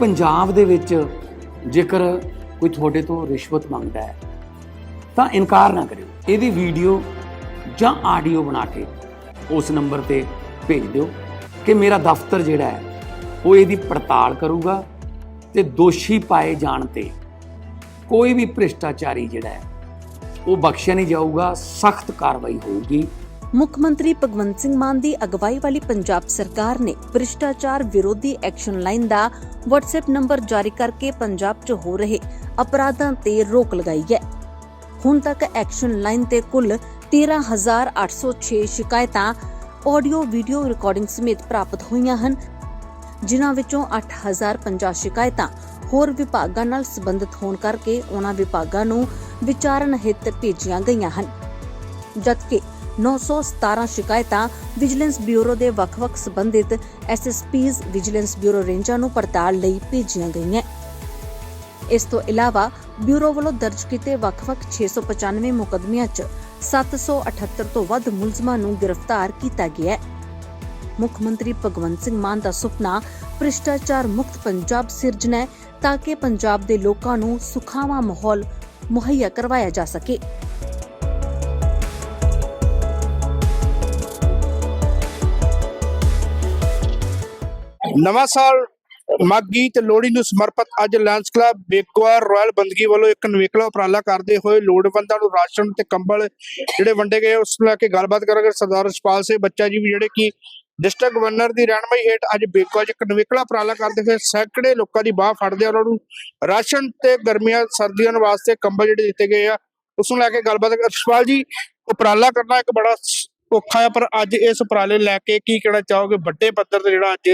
ਪੰਜਾਬ ਦੇ ਵਿੱਚ ਜੇਕਰ ਕੋਈ ਤੁਹਾਡੇ ਤੋਂ ਰਿਸ਼ਵਤ ਮੰਗਦਾ ਹੈ, ਤਾਂ ਇਨਕਾਰ ਨਾ ਕਰਿਓ। ਇਹਦੀ ਵੀਡੀਓ ਜਾਂ ਆਡੀਓ ਬਣਾ ਕੇ ਉਸ ਨੰਬਰ ਤੇ ਭੇਜ ਦਿਓ ਕਿ ਮੇਰਾ ਦਫ਼ਤਰ ਜਿਹੜਾ ਹੈ, ਉਹ ਇਹਦੀ ਪੜਤਾਲ ਕਰੂਗਾ ਤੇ ਦੋਸ਼ੀ ਪਾਏ ਜਾਣ ਤੇ ਕੋਈ ਵੀ ਭ੍ਰਿਸ਼ਟਾਚਾਰੀ ਜਿਹੜਾ ਹੈ, ਉਹ ਬਖਸ਼ਿਆ ਨਹੀਂ ਜਾਊਗਾ, ਸਖਤ ਕਾਰਵਾਈ ਹੋਊਗੀ। ਮੁੱਖ ਮੰਤਰੀ ਭਗਵੰਤ ਸਿੰਘ ਮਾਨ ਦੀ ਅਗਵਾਈ ਵਾਲੀ ਪੰਜਾਬ ਸਰਕਾਰ ਨੇ ਭ੍ਰਿਸ਼ਟਾਚਾਰ ਵਿਰੋਧੀ ਐਕਸ਼ਨ ਲਾਈਨ ਦਾ WhatsApp ਨੰਬਰ ਜਾਰੀ ਕਰਕੇ ਪੰਜਾਬ 'ਚ ਹੋ ਰਹੇ ਅਪਰਾਧਾਂ ਤੇ ਰੋਕ ਲਗਾਈ ਹੈ। ਹੁਣ ਤੱਕ ਐਕਸ਼ਨ ਲਾਈਨ ਤੇ ਕੁੱਲ 13806 ਸ਼ਿਕਾਇਤਾਂ ਆਡੀਓ, ਵੀਡੀਓ ਰਿਕਾਰਡਿੰਗ ਸਮੇਤ ਪ੍ਰਾਪਤ ਹੋਈਆਂ ਹਨ, ਜਿਨ੍ਹਾਂ ਵਿੱਚੋਂ 8050 ਸ਼ਿਕਾਇਤਾਂ ਹੋਰ ਵਿਭਾਗਾਂ ਨਾਲ ਸੰਬੰਧਿਤ ਹੋਣ ਕਰਕੇ ਉਹਨਾਂ ਵਿਭਾਗਾਂ ਨੂੰ ਵਿਚਾਰਨ ਹਿੱਤ ਭੇਜੀਆਂ ਗਈਆਂ ਹਨ। ਜਦਕਿ 917 ਸ਼ਿਕਾਇਤਾਂ ਵਿਜੀਲੈਂਸ ਬਿਊਰੋ ਦੇ ਵੱਖ-ਵੱਖ ਸੰਬੰਧਿਤ ਐਸਐਸਪੀਜ਼ ਵਿਜੀਲੈਂਸ ਬਿਊਰੋ ਰੇਂਜਾਂ ਨੂੰ ਪੜਤਾਲ ਲਈ ਭੇਜੀਆਂ ਗਈਆਂ। ਇਸ ਤੋਂ ਇਲਾਵਾ ਬਿਊਰੋ ਵੱਲੋਂ ਦਰਜ ਕੀਤੇ ਵੱਖ-ਵੱਖ 695 ਮੁਕੱਦਮਿਆਂ 'ਚ 778 ਤੋਂ ਵੱਧ ਮੁਲਜ਼ਮਾਂ ਨੂੰ ਗ੍ਰਿਫਤਾਰ ਕੀਤਾ ਗਿਆ ਹੈ। ਮੁੱਖ ਮੰਤਰੀ ਭਗਵੰਤ ਸਿੰਘ ਮਾਨ ਦਾ ਸੁਪਨਾ ਭ੍ਰਿਸ਼ਟਾਚਾਰ ਮੁਕਤ ਪੰਜਾਬ ਸਿਰਜਣਾ ਹੈ ਤਾਂ ਕਿ ਪੰਜਾਬ ਦੇ ਲੋਕਾਂ ਨੂੰ ਸੁਖਾਵਾਂ ਮਾਹੌਲ ਮੁਹੱਈਆ ਕਰਵਾਇਆ ਜਾ ਸਕੇ। ਨਵਾਂ ਸਾਲ ਮਾਗੀ ਤੇ ਲੋਹੜੀ ਨੂੰ ਸਮਰਪਿਤ ਅੱਜ ਲੈਂਸ ਕਲੱਬ ਬੇਕਵਾਰ ਰਾਇਲ ਬੰਦਗੀ ਵੱਲੋਂ ਇੱਕ ਨਵੇਕਲਾ ਉਪਰਾਲਾ ਕਰਦੇ ਹੋਏ ਲੋੜਵੰਦਾਂ ਨੂੰ ਰਾਸ਼ਨ ਤੇ ਕੰਬਲ ਜਿਹੜੇ ਵੰਡੇ ਗਏ, ਉਸ ਨੂੰ ਲੈ ਕੇ ਗੱਲਬਾਤ ਕਰਾਂਗੇ ਸਰਦਾਰ ਰਸਪਾਲ ਸਿੰਘ ਬੱਚਾ ਜੀ ਵੀ, ਜਿਹੜੇ ਕਿ ਡਿਸਟ੍ਰਿਕਟ ਗਵਰਨਰ ਦੀ ਰਹਿਨਮਾਈ ਹੇਠ ਅੱਜ ਬੇਕਵਾਰ 'ਚ ਇੱਕ ਨਵੇਕਲਾ ਉਪਰਾਲਾ ਕਰਦੇ ਹੋਏ ਸੈਂਕੜੇ ਲੋਕਾਂ ਦੀ ਬਾਹ ਫੜਦੇ ਆ ਉਹਨਾਂ ਨੂੰ ਰਾਸ਼ਨ ਤੇ ਗਰਮੀਆਂ, ਸਰਦੀਆਂ ਵਾਸਤੇ ਕੰਬਲ ਜਿਹੜੇ ਦਿੱਤੇ ਗਏ ਆ, ਉਸ ਨੂੰ ਲੈ ਕੇ ਗੱਲਬਾਤ ਕਰ- ਰਸਪਾਲ ਜੀ, ਉਪਰਾਲਾ ਕਰਨਾ ਇੱਕ ਬੜਾ ਔਖਾ ਹੈ ਪਰ ਅੱਜ ਇਸ ਉਪਰਾਲੇ ਲੈ ਕੇ ਕੀ ਕਹਿਣਾ ਚਾਹੋਗੇ? ਵੱਡੇ ਪੱਧਰ ਤੇ ਜਿਹੜਾ ਅੱਜ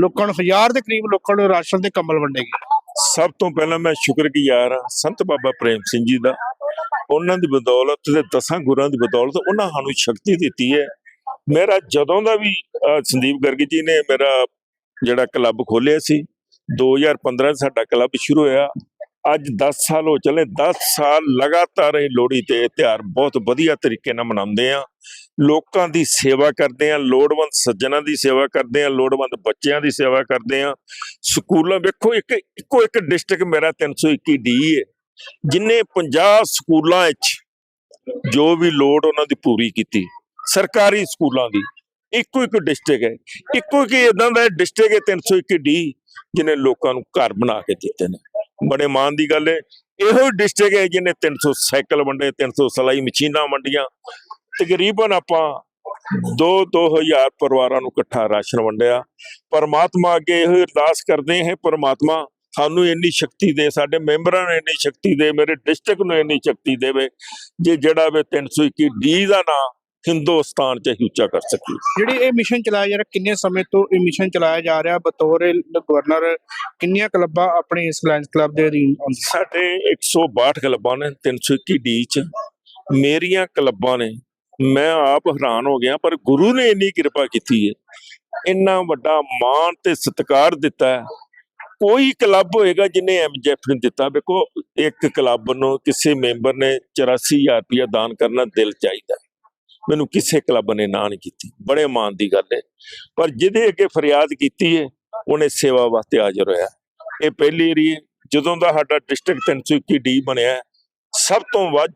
ਲੋਕਾਂ ਨੂੰ, ਹਜ਼ਾਰ ਦੇ ਕਰੀਬ ਲੋਕਾਂ ਨੂੰ ਰਾਸ਼ਨ ਤੇ ਕੰਬਲ ਵੰਡੇ ਸਭ ਤੋਂ ਪਹਿਲਾਂ ਮੈਂ ਸ਼ੁਕਰਗੁਜ਼ਾਰ ਹਾਂ ਸੰਤ ਬਾਬਾ ਪ੍ਰੇਮ ਸਿੰਘ ਜੀ ਦਾ। ਉਹਨਾਂ ਦੀ ਬਦੌਲਤ ਤੇ ਦਸਾਂ ਗੁਰਾਂ ਦੀ ਬਦੌਲਤ ਉਹਨਾਂ ਸਾਨੂੰ ਸ਼ਕਤੀ ਦਿੱਤੀ ਹੈ। ਮੇਰਾ ਜਦੋਂ ਦਾ ਵੀ ਸੰਦੀਪ ਗਰਗ ਜੀ ਨੇ ਮੇਰਾ ਜਿਹੜਾ ਕਲੱਬ ਖੋਲਿਆ ਸੀ 2015 'ਚ ਸਾਡਾ ਕਲੱਬ ਸ਼ੁਰੂ ਹੋਇਆ। ਅੱਜ 10 ਸਾਲ ਹੋ ਚਲੇ 10 ਸਾਲ ਲਗਾਤਾਰ ਇਹ ਲੋਹੜੀ ਤੇ ਇਹ ਤਿਉਹਾਰ ਬਹੁਤ ਵਧੀਆ ਤਰੀਕੇ ਨਾਲ ਮਨਾਉਂਦੇ ਆ। ਲੋਕਾਂ ਦੀ ਸੇਵਾ ਕਰਦੇ ਆ, ਲੋੜਵੰਦ ਸੱਜਣਾ ਦੀ ਸੇਵਾ ਕਰਦੇ ਆ, ਲੋੜਵੰਦ ਬੱਚਿਆਂ ਦੀ ਸੇਵਾ ਕਰਦੇ ਆ। ਸਕੂਲਾਂ, ਵੇਖੋ ਇੱਕ, ਇੱਕੋ ਇੱਕ ਡਿਸਟ੍ਰਿਕਟ ਮੇਰਾ 321 ਡੀ ਹੈ ਜਿਨੇ 50 ਸਕੂਲਾਂ ਵਿੱਚ ਜੋ ਵੀ ਲੋੜ ਉਹਨਾਂ ਦੀ ਪੂਰੀ ਕੀਤੀ, ਸਰਕਾਰੀ ਸਕੂਲਾਂ ਦੀ, ਇੱਕੋ ਇੱਕ ਡਿਸਟ੍ਰਿਕਟ ਹੈ। ਇੱਕੋ ਇੱਕ ਇਦਾਂ ਦਾ ਡਿਸਟ੍ਰਿਕਟ ਹੈ 321 ਡੀ, ਜਿਨੇ ਲੋਕਾਂ ਨੂੰ ਘਰ ਬਣਾ ਕੇ ਦਿੱਤੇ ਨੇ। ਬੜੇ ਮਾਣ ਦੀ ਗੱਲ ਹੈ ਇਹੋ ਡਿਸਟ੍ਰਿਕਟ ਹੈ ਜਿਨੇ 300 ਸਾਈਕਲ ਵੰਡੇ 300 ਸਲਾਈ ਮਸ਼ੀਨਾਂ ਵੰਡੀਆਂ। ਤਕਰੀਬਨ ਆਪਾਂ 2-2000 ਪਰਿਵਾਰਾਂ ਨੂੰ ਇਕੱਠਾ ਰਾਸ਼ਨ ਵੰਡਿਆ। ਪਰਮਾਤਮਾ ਅੱਗੇ ਇਹ ਅਰਦਾਸ ਕਰਦੇ ਹਾਂ, ਪਰਮਾਤਮਾ ਸਾਨੂੰ ਇੰਨੀ ਸ਼ਕਤੀ ਦੇ, ਸਾਡੇ ਮੈਂਬਰਾਂ ਨੂੰ ਇੰਨੀ ਸ਼ਕਤੀ ਦੇ, ਮੇਰੇ ਡਿਸਟ੍ਰਿਕਟ ਨੂੰ ਇੰਨੀ ਸ਼ਕਤੀ ਦੇਵੇ। ਜੇ ਜਿਹੜਾ ਵੇ 321 ਡੀ ਦਾ ਨਾਂ ਹਿੰਦੁਸਤਾਨ ਚ ਹੀ ਉੱਚਾ ਕਰ ਸਕੀ। ਜਿਹੜੀ ਇਹ ਮਿਸ਼ਨ ਚਲਾਇਆ ਜਾ ਰਿਹਾ ਕਿੰਨੇ ਸਮੇਂ ਤੋਂ ਇਹ ਮਿਸ਼ਨ ਚਲਾਇਆ ਜਾ ਰਿਹਾ? ਬਤੌਰ ਗਵਰਨਰ ਕਿੰਨੀਆਂ ਕਲੱਬਾਂ ਆਪਣੇ ਇਸ ਲਾਇਨਸ ਕਲੱਬ ਦੇ ਅਧੀਨ ਸਾਡੇ 162 ਕਲੱਬਾਂ ਨੇ 321 ਡੀ ਚ। ਮੇਰੀਆਂ ਕਲੱਬਾਂ ਨੇ ਮੈਂ ਆਪ ਹੈਰਾਨ ਹੋ ਗਿਆ ਪਰ ਗੁਰੂ ਨੇ ਇੰਨੀ ਕਿਰਪਾ ਕੀਤੀ ਹੈ ਇੰਨਾ ਵੱਡਾ ਮਾਣ ਤੇ ਸਤਿਕਾਰ ਦਿੱਤਾ ਹੈ। ਕੋਈ ਕਲੱਬ ਹੋਏਗਾ ਜਿਨੇ ਐਮਜੈਫ ਨੂੰ ਦਿੱਤਾ। ਵੇਖੋ ਇੱਕ ਕਲੱਬ ਨੂੰ ਕਿਸੇ ਮੈਂਬਰ ਨੇ 84000 ਰੁਪਇਆ ਦਾਨ ਕਰਨਾ ਦਿਲ ਚਾਹੀਦਾ। ਮੈਨੂੰ ਕਿਸੇ ਕਲੱਬ ਨੇ ਨਾ ਨਹੀਂ ਕੀਤੀ। ਬੜੇ ਮਾਣ ਦੀ ਗੱਲ ਹੈ ਪਰ ਜਿਹਦੇ ਅੱਗੇ ਫਰਿਆਦ ਕੀਤੀ ਹੈ ਉਹਨੇ ਸੇਵਾ ਵਾਸਤੇ ਹਾਜ਼ਰ ਹੋਇਆ। ਇਹ ਪਹਿਲੀ ਰੀ ਜਦੋਂ ਦਾ ਸਾਡਾ ਡਿਸਟ੍ਰਿਕਟ 321 ਡੀ ਬਣਿਆ ਸਭ ਤੋਂ ਵੱਧ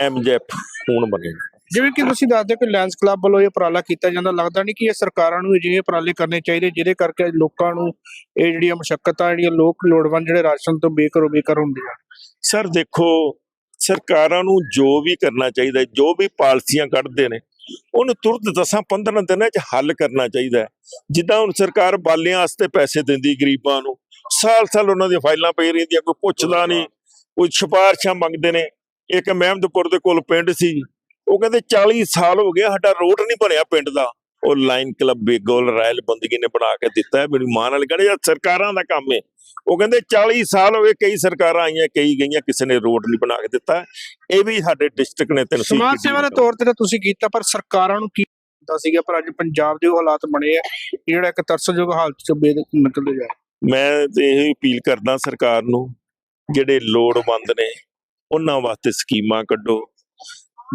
ਐਮਜੈਫ ਹੁਣ ਬਣੇ ਜਿਵੇਂ ਕਿ ਤੁਸੀਂ ਦੱਸਦੇ ਕਿ ਲਾਇਨਸ ਕਲੱਬ ਵੱਲੋਂ ਇਹ ਉਪਰਾਲਾ ਕੀਤਾ ਜਾਂਦਾ ਲੱਗਦਾ ਨਹੀਂ ਕਿ ਇਹ ਸਰਕਾਰਾਂ ਨੂੰ ਅਜਿਹੇ ਉਪਰਾਲੇ ਕਰਨੇ ਚਾਹੀਦੇ ਜਿਹਦੇ ਕਰਕੇ ਲੋਕਾਂ ਨੂੰ ਇਹ ਜਿਹੜੀਆਂ ਮੁਸ਼ਕਲਾਂ ਜਿਹੜੀਆਂ ਲੋਕ ਲੋੜਵੰਦ ਜਿਹੜੇ ਰਾਸ਼ਨ ਤੋਂ ਬੇਘਰੋ ਬੇਘਰ ਹੁੰਦੇ ਆ। ਸਰ ਦੇਖੋ ਸਰਕਾਰਾਂ ਨੂੰ ਜੋ ਵੀ ਕਰਨਾ ਚਾਹੀਦਾ ਜੋ ਵੀ ਪਾਲਿਸੀਆਂ ਕੱਢਦੇ ਨੇ ਉਹਨੂੰ ਤੁਰੰਤ 10-15 ਦਿਨਾਂ 'ਚ ਹੱਲ ਕਰਨਾ ਚਾਹੀਦਾ। ਜਿੱਦਾਂ ਹੁਣ ਸਰਕਾਰ ਬਾਲਿਆਂ ਵਾਸਤੇ ਪੈਸੇ ਦਿੰਦੀ ਗਰੀਬਾਂ ਨੂੰ ਸਾਲ-ਸਾਲ ਉਹਨਾਂ ਦੀਆਂ ਫਾਈਲਾਂ ਪਈ ਰਹਿੰਦੀਆਂ ਕੋਈ ਪੁੱਛਦਾ ਨਹੀਂ ਕੋਈ ਸਿਫਾਰਸ਼ਾਂ ਮੰਗਦੇ ਨੇ। ਇੱਕ ਮਹਿਮਦਪੁਰ ਦੇ ਕੋਲ ਪਿੰਡ ਸੀ ਉਹ ਕਹਿੰਦੇ 40 ਸਾਲ ਹੋ ਗਏ ਸਾਡਾ ਰੋਡ ਨਹੀਂ ਬਣਿਆ ਪਿੰਡ ਦਾ। ਉਹ ਲਾਈਨ ਕਲੱਬ ਬੇਗੋਲ ਰਾਇਲ ਬੰਦਗੀ ਨੇ ਬਣਾ ਕੇ ਦਿੱਤਾ ਮੇਰੀ ਮਾਂ ਨਾਲ ਕਹਿੰਦੇ ਯਾਰ ਸਰਕਾਰਾਂ ਦਾ ਕੰਮ ਹੈ। ਉਹ ਕਹਿੰਦੇ 40 ਸਾਲ ਹੋ ਗਏ ਕਈ ਸਰਕਾਰਾਂ ਆਈਆਂ ਕਈ ਗਈਆਂ ਕਿਸੇ ਨੇ ਰੋਡ ਨਹੀਂ ਬਣਾ ਕੇ ਦਿੱਤਾ। ਇਹ ਵੀ ਸਾਡੇ ਡਿਸਟ੍ਰਿਕਟ ਨੇ ਤਿੰਨ ਸਮਾਜ ਸੇਵਾ ਦੇ ਤੌਰ ਤੇ ਤੁਸੀਂ ਕੀਤਾ ਪਰ ਸਰਕਾਰਾਂ ਨੂੰ ਕੀ ਕੀਤਾ ਸੀਗਾ? ਪਰ ਅੱਜ ਪੰਜਾਬ ਦੇ ਉਹ ਹਾਲਾਤ ਬਣੇ ਆ ਜਿਹੜਾ ਇੱਕ ਤਰਸਯੋਗ ਹਾਲਤ ਚ ਬੇਦ ਨਿਕਲਦੇ ਜਾ। ਮੈਂ ਤੇ ਇਹ ਅਪੀਲ ਕਰਦਾ ਸਰਕਾਰ ਨੂੰ ਜਿਹੜੇ ਲੋੜਵੰਦ ਨੇ ਉਹਨਾਂ ਵਾਸਤੇ ਸਕੀਮਾਂ ਕੱਢੋ।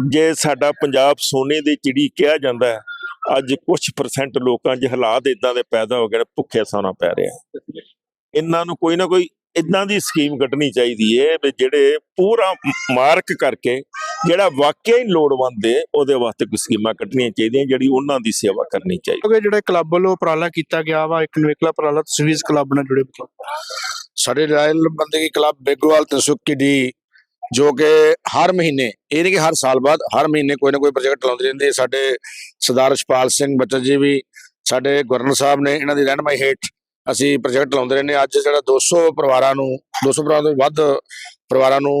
ਜੇ ਸਾਡਾ ਪੰਜਾਬ ਸੋਨੇ ਦੀ ਚਿੜੀ ਕਿਹਾ ਜਾਂਦਾ ਹੈ ਅੱਜ ਕੁਝ ਪਰਸੈਂਟ ਲੋਕਾਂ 'ਚ ਹਾਲਾਤ ਇਦਾਂ ਦੇ ਪੈਦਾ ਹੋ ਗਏ ਨੇ, ਭੁੱਖੇ ਸੌਣਾ ਪੈ ਰਿਹਾ। ਇਹਨਾਂ ਨੂੰ ਕੋਈ ਨਾ ਕੋਈ ਇਦਾਂ ਦੀ ਸਕੀਮ ਕੱਢਣੀ ਚਾਹੀਦੀ ਹੈ ਵੀ ਜਿਹੜੇ ਪੂਰਾ ਮਾਰਕ ਕਰਕੇ ਜਿਹੜਾ ਵਾਕਿਆ ਹੀ ਲੋੜਵੰਦ ਹੈ ਉਹਦੇ ਵਾਸਤੇ ਕੋਈ ਸਕੀਮਾਂ ਕੱਢਣੀਆਂ ਚਾਹੀਦੀਆਂ ਜਿਹੜੀ ਉਹਨਾਂ ਦੀ ਸੇਵਾ ਕਰਨੀ ਚਾਹੀਦੀ। ਕਿਉਂਕਿ ਜਿਹੜਾ ਕਲੱਬ ਵੱਲੋਂ ਉਪਰਾਲਾ ਕੀਤਾ ਗਿਆ ਵਾ ਇੱਕ ਨਵੇਕਲਾ ਉਪਰਾਲਾ ਇਸ ਕਲੱਬ ਨਾਲ ਜੁੜੇ ਸਾਡੇ ਰਾਇਲ ਬੰਦਗੀ ਕਲੱਬ ਬੇਗੋਵਾਲ ਤਨਸੁੱਕੀ ਦੀ ਜੋ ਕਿ ਹਰ ਮਹੀਨੇ ਇਹ ਨਹੀਂ ਕਿ ਹਰ ਸਾਲ ਬਾਅਦ ਹਰ ਮਹੀਨੇ ਕੋਈ ਨਾ ਕੋਈ ਪ੍ਰੋਜੈਕਟ ਲਾਉਂਦੇ ਰਹਿੰਦੇ ਸਾਡੇ ਸਰਦਾਰ ਰਛਪਾਲ ਸਿੰਘ ਬੱਚਾ ਜੀ ਵੀ ਸਾਡੇ ਗਵਰਨਰ ਸਾਹਿਬ ਨੇ ਇਹਨਾਂ ਦੀ ਰਹਿਨਮਾਈ ਹੇਠ ਅਸੀਂ ਪ੍ਰੋਜੈਕਟ ਲਾਉਂਦੇ ਰਹਿੰਦੇ ਅੱਜ ਜਿਹੜਾ 200 ਪਰਿਵਾਰਾਂ ਨੂੰ 200 ਪਰਿਵਾਰਾਂ ਤੋਂ ਵੱਧ ਪਰਿਵਾਰਾਂ ਨੂੰ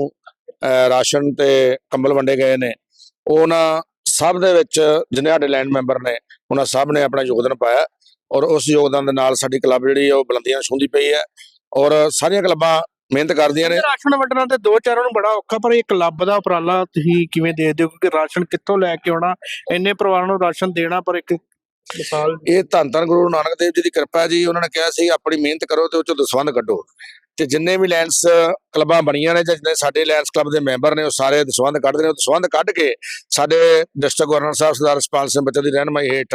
ਰਾਸ਼ਨ ਤੇ ਕੰਬਲ ਵੰਡੇ ਗਏ ਨੇ। ਉਹਨਾਂ ਸਭ ਦੇ ਵਿੱਚ, ਜਿੰਨੇ ਸਾਡੇ ਲੈਂਡ ਮੈਂਬਰ ਨੇ, ਉਹਨਾਂ ਸਭ ਨੇ ਆਪਣਾ ਯੋਗਦਾਨ ਪਾਇਆ ਔਰ ਉਸ ਯੋਗਦਾਨ ਦੇ ਨਾਲ ਸਾਡੀ ਕਲੱਬ ਜਿਹੜੀ ਉਹ ਬੁਲੰਦੀਆਂ ਛੂੰਹਦੀ ਪਈ ਹੈ ਔਰ ਸਾਰੀਆਂ ਕਲੱਬਾਂ ਮਿਹਨਤ ਕਰਦੀਆਂ ਨੇ। ਰਾਸ਼ਨ ਵੰਡਣਾ ਤੇ ਦੋ ਚਾਰਾਂ ਨੂੰ ਬੜਾ ਔਖਾ, ਪਰ ਇਹ ਕਲੱਬ ਦਾ ਉਪਰਾਲਾ ਤੁਸੀਂ ਕਿਵੇਂ ਦੇਖਦੇ ਹੋ? ਕਿਉਂਕਿ ਰਾਸ਼ਨ ਕਿੱਥੋਂ ਲੈ ਕੇ ਆਉਣਾ? ਇੰਨੇ ਪਰਿਵਾਰਾਂ ਨੂੰ ਰਾਸ਼ਨ ਦੇਣਾ, ਪਰ ਇੱਕ ਮਿਸਾਲ ਇਹ ਧੰਨ ਧੰਨ ਗੁਰੂ ਨਾਨਕ ਦੇਵ ਜੀ ਦੀ ਕਿਰਪਾ ਜੀ, ਉਹਨਾਂ ਨੇ ਕਿਹਾ ਸੀ, ਆਪਣੀ ਮਿਹਨਤ ਕਰੋ ਤੇ ਉਹ ਚੋਂ ਦਸਵੰਧ ਕੱਢੋ। ਤੇ ਜਿੰਨੇ ਵੀ ਲੈਂਡਸ ਕਲੱਬਾਂ ਬਣੀਆਂ ਨੇ ਜਾਂ ਜਿੰਨੇ ਸਾਡੇ ਲੈਂਡਸ ਕਲੱਬ ਦੇ ਮੈਂਬਰ ਨੇ, ਉਹ ਸਾਰੇ ਦਸਵੰਧ ਕੱਢਦੇ ਨੇ। ਉਹ ਦਸਵੰਧ ਕੱਢ ਕੇ ਸਾਡੇ ਡਿਸਟ੍ਰਿਕਟ ਗਵਰਨਰ ਸਾਹਿਬ ਸਰਦਾਰ ਰਸਪਾਲ ਸਿੰਘ ਬੱਚਾ ਦੀ ਰਹਿਨਮਾਈ ਹੇਠ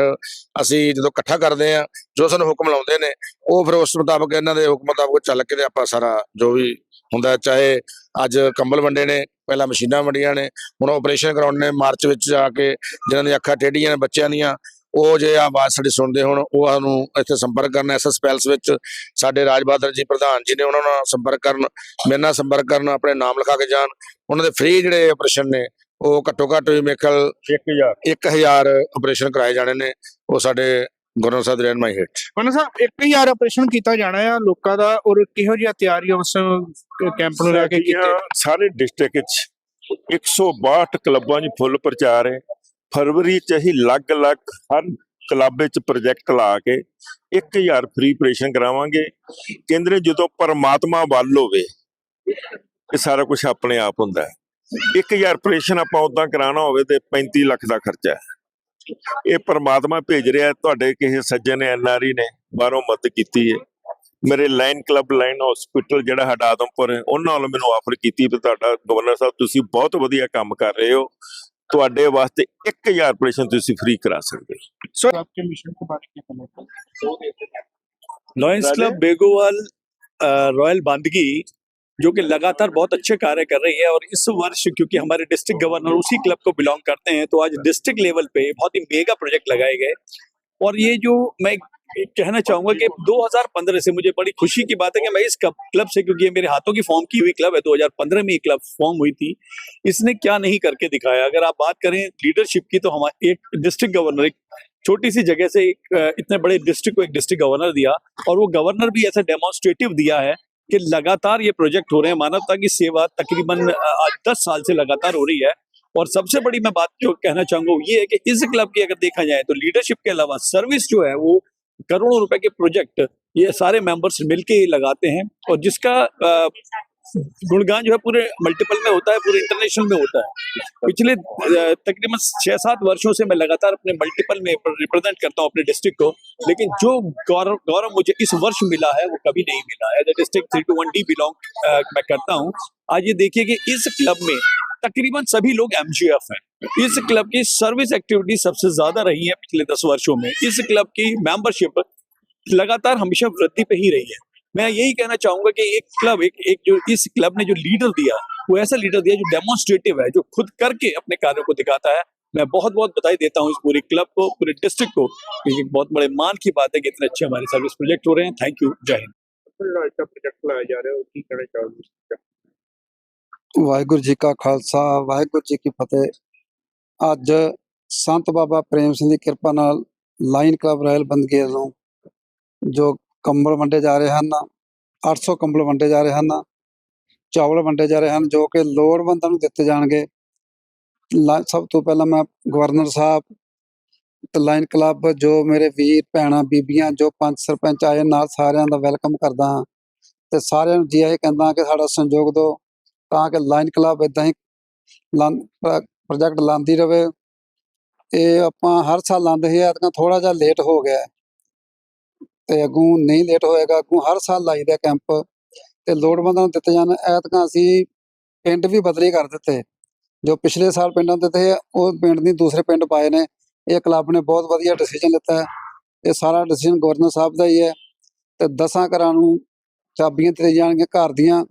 ਅਸੀਂ ਜਦੋਂ ਇਕੱਠਾ ਕਰਦੇ ਆ ਜੋ ਸਾਨੂੰ ਹੁਕਮ ਲਾਉਂਦੇ ਨੇ, ਉਹ ਫਿਰ ਉਸ ਮੁਤਾਬਕ ਇਹਨਾਂ ਦੇ ਹੁਕਮ ਮੁਤਾਬਕ ਚੱਲ ਕੇ ਤੇ ਆਪਾਂ ਸਾਰਾ ਜੋ ਵੀ ਹੁੰਦਾ ਚਾਹੇ ਅੱਜ ਕੰਬਲ ਵੰਡੇ ਨੇ, ਪਹਿਲਾਂ ਮਸ਼ੀਨਾਂ ਵੰਡੀਆਂ ਨੇ, ਹੁਣ ਆਪਰੇਸ਼ਨ ਕਰਾਉਣੇ ਨੇ, ਮਾਰਚ ਵਿੱਚ ਜਾ ਕੇ ਜਿਹਨਾਂ ਦੀਆਂ ਅੱਖਾਂ ਟੇਢੀਆਂ ਨੇ, ਬੱਚਿਆਂ ਦੀਆਂ ਉਹ ਜੇ ਆਵਾਜ਼ ਸਾਡੀ ਸੁਣਦੇ ਹੁਣ ਉਹ ਸਾਨੂੰ ਇੱਥੇ ਸੰਪਰਕ ਕਰਨ ਐਸਐਸ ਪੈਲਸ ਵਿੱਚ ਸਾਡੇ ਰਾਜ ਬਹਾਦਰ ਜੀ ਪ੍ਰਧਾਨ ਜੀ ਨੇ ਉਹਨਾਂ ਨਾਲ ਸੰਪਰਕ ਕਰਨ ਮੇਰੇ ਨਾਲ ਸੰਪਰਕ ਕਰਨ ਆਪਣੇ ਨਾਮ ਲਿਖਾ ਕੇ ਜਾਣ। ਉਹਨਾਂ ਦੇ ਫ੍ਰੀ ਜਿਹੜੇ ਆਪਰੇਸ਼ਨ ਨੇ ਉਹ ਘੱਟੋ ਘੱਟ ਵੀ ਮੇਰੇ ਖਿਆਲ 1000 1000 ਆਪਰੇਸ਼ਨ ਕਰਾਏ ਜਾਣੇ ਨੇ ਉਹ ਸਾਡੇ ਗਵਰਨਰ ਸਾਹਿਬ ਦੇ ਰਹਿਨਮਾਈ ਹੇਠ। ਮਨ ਸਾਹਿਬ 1000 ਆਪਰੇਸ਼ਨ ਕੀਤਾ ਜਾਣਾ ਆ ਲੋਕਾਂ ਦਾ ਔਰ ਕਿਹੋ ਜਿਹਾ ਤਿਆਰੀ ਉਸ ਕੈਂਪ ਨੂੰ ਲੈ ਕੇ ਕੀਤੀ ਸਾਰੇ ਡਿਸਟ੍ਰਿਕਟ ਵਿੱਚ 162 ਕਲੱਬਾਂ 'ਚ ਫੁੱਲ ਪ੍ਰਚਾਰ ਹੈ। ਫਰਵਰੀ 'ਚ ਅਸੀਂ ਅਲੱਗ-ਅਲੱਗ ਹਰ ਕਲੱਬ ਵਿੱਚ ਪ੍ਰੋਜੈਕਟ ਲਾ ਕੇ 1000 ਫ੍ਰੀ ਆਪਰੇਸ਼ਨ ਕਰਾਵਾਂਗੇ। ਕਹਿੰਦੇ ਜਦੋਂ ਪਰਮਾਤਮਾ ਵੱਲ ਹੋਵੇ, ਇਹ ਸਾਰਾ ਕੁਝ ਆਪਣੇ ਆਪ ਹੁੰਦਾ ਹੈ। 1000 ਆਪਰੇਸ਼ਨ ਆਪਾਂ ਉਦਾਂ ਕਰਾਉਣਾ ਹੋਵੇ ਤੇ 35 ਲੱਖ ਦਾ ਖਰਚਾ ਹੈ। ਇਹ ਪਰਮਾਤਮਾ ਭੇਜ ਰਿਹਾ ਤੁਹਾਡੇ ਕਿਸੇ ਸੱਜਣ ਨੇ ਐਨਆਰਈ ਨੇ ਬਾਹਰੋਂ ਮਦਦ ਕੀਤੀ ਹੈ। ਮੇਰੇ ਲਾਈਨ ਕਲੱਬ ਲਾਈਨ ਹਸਪੀਟਲ ਜਿਹੜਾ ਸਾਡਾ ਆਦਮਪੁਰ ਹੈ, ਉਹਨਾਂ ਵੱਲੋਂ ਮੈਨੂੰ ਆਫਰ ਕੀਤੀ ਵੀ ਤੁਹਾਡਾ ਗਵਰਨਰ ਸਾਹਿਬ, ਤੁਸੀਂ ਬਹੁਤ ਵਧੀਆ ਕੰਮ ਕਰ ਰਹੇ ਹੋ। ਤੁਹਾਡੇ ਵਾਸਤੇ 1000 ਆਪਰੇਸ਼ਨ ਤੁਸੀਂ ਫ੍ਰੀ ਕਰਾ ਸਕਦੇ ਹੋ ਸੋ आपके मिशन के बारे में बताइए लॉयंस राधे। क्लब बेगोवाल अ, रॉयल बांदगी जो कि लगातार बहुत अच्छे कार्य कर रही है और इस वर्ष क्योंकि हमारे डिस्ट्रिक्ट गवर्नर उसी क्लब को बिलोंग करते हैं तो आज डिस्ट्रिक्ट लेवल पे बहुत ही मेगा प्रोजेक्ट लगाए गए और ये जो मैं कहना चाहूँगा कि 2015 से मुझे बड़ी खुशी की बात है कि मैं इस क्लब से क्योंकि ये मेरे हाथों की फॉर्म की हुई क्लब है 2015 में ये क्लब फॉर्म हुई थी। इसने क्या नहीं करके दिखाया। अगर आप बात करें लीडरशिप की तो हमारे एक डिस्ट्रिक्ट गवर्नर एक छोटी सी जगह से एक इतने बड़े डिस्ट्रिक्ट को एक डिस्ट्रिक्ट गवर्नर दिया और वो गवर्नर भी ऐसा डेमोन्स्ट्रेटिव दिया है कि लगातार ये प्रोजेक्ट हो रहे हैं। मानवता की सेवा तकरीबन आज दस साल से लगातार हो रही है। और सबसे बड़ी मैं बात जो कहना चाहूँगा ये है कि इस क्लब की अगर देखा जाए तो लीडरशिप के अलावा सर्विस जो है वो करोड़ों रुपए के प्रोजेक्ट ये सारे मेंबर्स मिलके ही लगाते हैं और जिसका गुणगान जो है पूरे मल्टीपल में होता है, पूरे इंटरनेशनल में होता है। पिछले तकरीबन छह सात वर्षों से मैं लगातार अपने मल्टीपल में रिप्रेजेंट करता हूँ अपने डिस्ट्रिक्ट को, लेकिन जो गौरव गौरव मुझे इस वर्ष मिला है, वो कभी नहीं मिला है। District three two one D belong मैं करता हूँ। आज ये देखिए कि इस क्लब में तकरीबन सभी लोग एमजीएफ हैं। इस क्लब की सर्विस एक्टिविटी सबसे ज़्यादा रही है पिछले दस वर्षों में। इस क्लब की मेंबरशिप लगातार हमेशा वृद्धि पे ही रही है। मैं यही कहना चाहूँगा कि एक क्लब, एक एक जो इस क्लब ने जो लीडर दिया, वो ऐसा लीडर दिया जो डेमोन्स्ट्रेटिव है, जो खुद करके अपने कार्यों को दिखाता है। मैं बहुत बहुत बधाई देता हूँ इस पूरे क्लब को, पूरे डिस्ट्रिक्ट को। क्योंकि बहुत बड़े मान की बात है कि इतने अच्छे हमारे सर्विस प्रोजेक्ट हो रहे हैं। थैंक यू जय हिंद। ਵਾਹਿਗੁਰੂ ਜੀ ਕਾ ਖਾਲਸਾ, ਵਾਹਿਗੁਰੂ ਜੀ ਕੀ ਫਤਿਹ। ਅੱਜ ਸੰਤ ਬਾਬਾ ਪ੍ਰੇਮ ਸਿੰਘ ਦੀ ਕਿਰਪਾ ਨਾਲ ਲਾਈਨ ਕਲੱਬ ਰਾਇਲ ਬੰਦਗੀ ਵੱਲੋਂ ਜੋ ਕੰਬਲ ਵੰਡੇ ਜਾ ਰਹੇ ਹਨ 800 ਕੰਬਲ ਵੰਡੇ ਜਾ ਰਹੇ ਹਨ, ਚਾਵਲ ਵੰਡੇ ਜਾ ਰਹੇ ਹਨ, ਜੋ ਕਿ ਲੋੜਵੰਦਾਂ ਨੂੰ ਦਿੱਤੇ ਜਾਣਗੇ। ਲਾ- ਸਭ ਤੋਂ ਪਹਿਲਾਂ ਮੈਂ ਗਵਰਨਰ ਸਾਹਿਬ ਤੇ ਲਾਈਨ ਕਲੱਬ ਜੋ ਮੇਰੇ ਵੀਰ, ਭੈਣਾਂ, ਬੀਬੀਆਂ, ਜੋ ਪੰਚ ਸਰਪੰਚ ਆਏ, ਨਾਲ ਸਾਰਿਆਂ ਦਾ ਵੈਲਕਮ ਕਰਦਾ ਹਾਂ। ਤੇ ਸਾਰਿਆਂ ਨੂੰ ਜੀ ਇਹ ਕਹਿੰਦਾ ਕਿ ਸਾਡਾ ਸੰਯੋਗ ਦਿਓ। ਤਾਂ ਕਿ ਲਾਈਨ ਕਲੱਬ ਇਦਾਂ ਹੀ ਪ੍ਰੋਜੈਕਟ ਲਾਂਦੀ ਰਵੇ। ਇਹ ਆਪਾਂ ਹਰ ਸਾਲ ਲਾਉਂਦੇ ਸੀ, ਐਤਕਾਂ ਥੋੜਾ ਜਿਹਾ ਲੇਟ ਹੋ ਗਿਆ ਹੈ। ਤੇ ਅੱਗੋਂ ਨਹੀਂ ਲੇਟ ਹੋਏਗਾ, ਅੱਗੋਂ ਹਰ ਸਾਲ ਲਾਈਦਾ ਕੈਂਪ ਤੇ ਲੋੜਵੰਦਾਂ ਨੂੰ ਦਿੱਤੇ ਜਾਣ, ਐਤਕਾਂ ਅਸੀਂ ਪਿੰਡ ਵੀ ਬਦਲੇ ਕਰ ਦਿੱਤੇ। ਜੋ ਪਿਛਲੇ ਸਾਲ ਪਿੰਡਾਂ ਦੇ ਤੇ ਉਹ ਪਿੰਡ ਨਹੀਂ, ਦੂਸਰੇ ਪਿੰਡ ਪਾਏ ਨੇ। ਇਹ ਕਲੱਬ ਨੇ ਬਹੁਤ ਵਧੀਆ ਡਿਸੀਜਨ ਲਿੱਤਾ ਹੈ। ਇਹ ਸਾਰਾ ਡਿਸੀਜਨ ਗਵਰਨਰ ਸਾਹਿਬ ਦਾ ਹੀ ਹੈ। ਤੇ ਦਸਾਂ ਘਰਾਂ ਨੂੰ ਚਾਬੀਆਂ ਤੇ ਜਾਣਗੀਆਂ ਘਰ ਦੀਆਂ।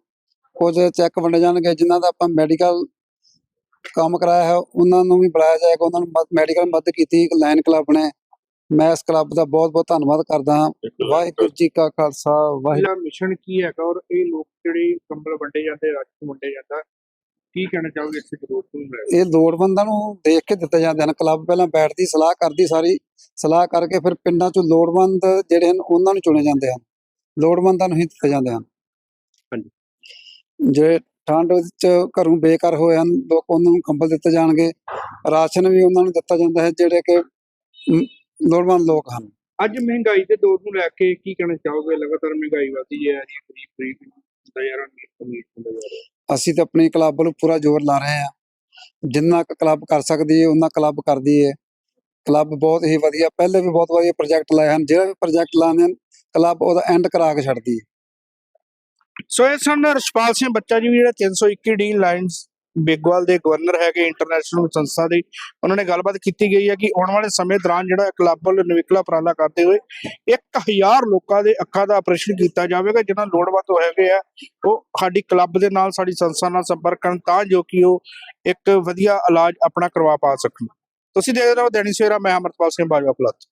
ਕੁਝ ਚੈੱਕ ਵੰਡੇ ਜਾਣਗੇ ਜਿਨ੍ਹਾਂ ਦਾ ਆਪਾਂ ਮੈਡੀਕਲ ਕੰਮ ਕਰਾਇਆ ਹੈ ਉਹਨਾਂ ਨੂੰ ਵੀ ਬੁਲਾਇਆ ਜਾਏਗਾ ਉਹਨਾਂ ਨੂੰ ਮੈਡੀਕਲ ਮਦਦ ਕੀਤੀ ਲਾਇਨ ਕਲੱਬ ਨੇ। ਮੈਂ ਇਸ ਕਲੱਬ ਦਾ ਬਹੁਤ ਬਹੁਤ ਧੰਨਵਾਦ ਕਰਦਾ ਹਾਂ। ਵਾਹਿਗੁਰੂ ਜੀ ਕਾ ਖਾਲਸਾ ਵਾਹਿਗੁਰੂ ਮਿਸ਼ਨ ਕੀ ਹੈਗਾ ਔਰ ਇਹ ਲੋਕ ਜਿਹੜੇ ਕੰਬਲ ਵੰਡੇ ਜਾਂਦੇ ਰਾਸ਼ਨ ਵੰਡੇ ਜਾਂਦਾ ਕੀ ਕਹਿਣਾ ਚਾਹੋਗੇ ਇਸ ਜ਼ਰੂਰਤ ਨੂੰ ਲੈ ਕੇ? ਇਹ ਲੋੜਵੰਦਾਂ ਨੂੰ ਦੇਖ ਕੇ ਦਿੱਤੇ ਜਾਂਦੇ ਹਨ। ਕਲੱਬ ਪਹਿਲਾਂ ਬੈਠਦੀ ਸਲਾਹ ਕਰਦੀ ਸਾਰੀ ਸਲਾਹ ਕਰਕੇ ਫਿਰ ਪਿੰਡਾਂ ਚੋਂ ਲੋੜਵੰਦ ਜਿਹੜੇ ਹਨ ਉਹਨਾਂ ਨੂੰ ਚੁਣੇ ਜਾਂਦੇ ਹਨ। ਲੋੜਵੰਦਾਂ ਨੂੰ ਹੀ ਦਿੱਤੇ ਜਾਂਦੇ ਹਨ। ਹਾਂਜੀ। ਜੇ ਠੰਡ ਵਿੱਚ ਘਰੋਂ ਬੇਕਾਰ ਹੋਏ ਹਨ ਲੋਕ ਉਹਨਾਂ ਨੂੰ ਕੰਬਲ ਦਿੱਤੇ ਜਾਣਗੇ। ਰਾਸ਼ਨ ਵੀ ਉਹਨਾਂ ਨੂੰ ਦਿੱਤਾ ਜਾਂਦਾ ਹੈ ਜਿਹੜੇ ਕਿ ਲੋੜਵੰਦ ਲੋਕ ਹਨ। ਅੱਜ ਮਹਿੰਗਾਈ ਦੇ ਦੌਰ ਨੂੰ ਲੈ ਕੇ ਕੀ ਕਹਿਣਾ ਚਾਹੋਗੇ? ਲਗਾਤਾਰ ਮਹਿੰਗਾਈ ਵਧਦੀ ਜਾ ਰਹੀ ਹੈ ਗਰੀਬ ਗਰੀਬ ਹੁੰਦਾ ਜਾ ਰਿਹਾ ਅਮੀਰ ਹੁੰਦਾ ਜਾ ਰਿਹਾ। ਅਸੀਂ ਤਾਂ ਆਪਣੀ ਕਲੱਬ ਵੱਲੋਂ ਪੂਰਾ ਜ਼ੋਰ ਲਾ ਰਹੇ ਹਾਂ। ਜਿੰਨਾ ਕੁ ਕਲੱਬ ਕਰ ਸਕਦੀ ਹੈ ਉਹਨਾਂ ਕਲੱਬ ਕਰਦੀ ਹੈ। ਕਲੱਬ ਬਹੁਤ ਹੀ ਵਧੀਆ ਪਹਿਲੇ ਵੀ ਬਹੁਤ ਵਧੀਆ ਪ੍ਰੋਜੈਕਟ ਲਾਏ ਹਨ। ਜਿਹੜਾ ਵੀ ਪ੍ਰੋਜੈਕਟ ਲਾਉਂਦੇ ਹਨ ਕਲੱਬ ਉਹਦਾ ਐਂਡ ਕਰਾ ਕੇ ਛੱਡਦੀ ਹੈ। ਸੋ ਇਹ ਸਨ ਰਸ਼ਪਾਲ ਸਿੰਘ ਬੱਚਾ ਜੀ ਵੀ ਜਿਹੜਾ 321 ਡੀ ਲਾਈਨਸ ਬੇਗਵਾਲ ਦੇ ਗਵਰਨਰ ਹੈਗੇ ਇੰਟਰਨੈਸ਼ਨਲ ਸੰਸਥਾ ਦੇ, ਉਹਨਾਂ ਨੇ ਗੱਲਬਾਤ ਕੀਤੀ ਗਈ ਹੈ ਕਿ ਆਉਣ ਵਾਲੇ ਸਮੇਂ ਦੌਰਾਨ ਜਿਹੜਾ ਕਲੱਬ ਵੱਲ ਨਿਵਕਲਾ ਉਪਰਾਲਾ ਕਰਦੇ ਹੋਏ 1000 ਲੋਕਾਂ ਦੇ ਅੱਖਾਂ ਦਾ ਆਪਰੇਸ਼ਨ ਕੀਤਾ ਜਾਵੇਗਾ, ਜਿਨ੍ਹਾਂ ਲੋੜਵੰਦ ਹੈਗੇ ਆ, ਉਹ ਸਾਡੀ ਕਲੱਬ ਦੇ ਨਾਲ, ਸਾਡੀ ਸੰਸਥਾ ਨਾਲ ਸੰਪਰਕ ਕਰਨ ਤਾਂ ਜੋ ਕਿ ਉਹ ਇੱਕ ਵਧੀਆ ਇਲਾਜ ਆਪਣਾ ਕਰਵਾ ਪਾ ਸਕਣ। ਤੁਸੀਂ ਦੇਖ ਰਹੇ ਹੋ ਦੈਨਿਕ ਸਵੇਰਾ, ਮੈਂ ਅਮਰਪਾਲ ਸਿੰਘ ਬਾਜਵਾ ਪਲੱਤ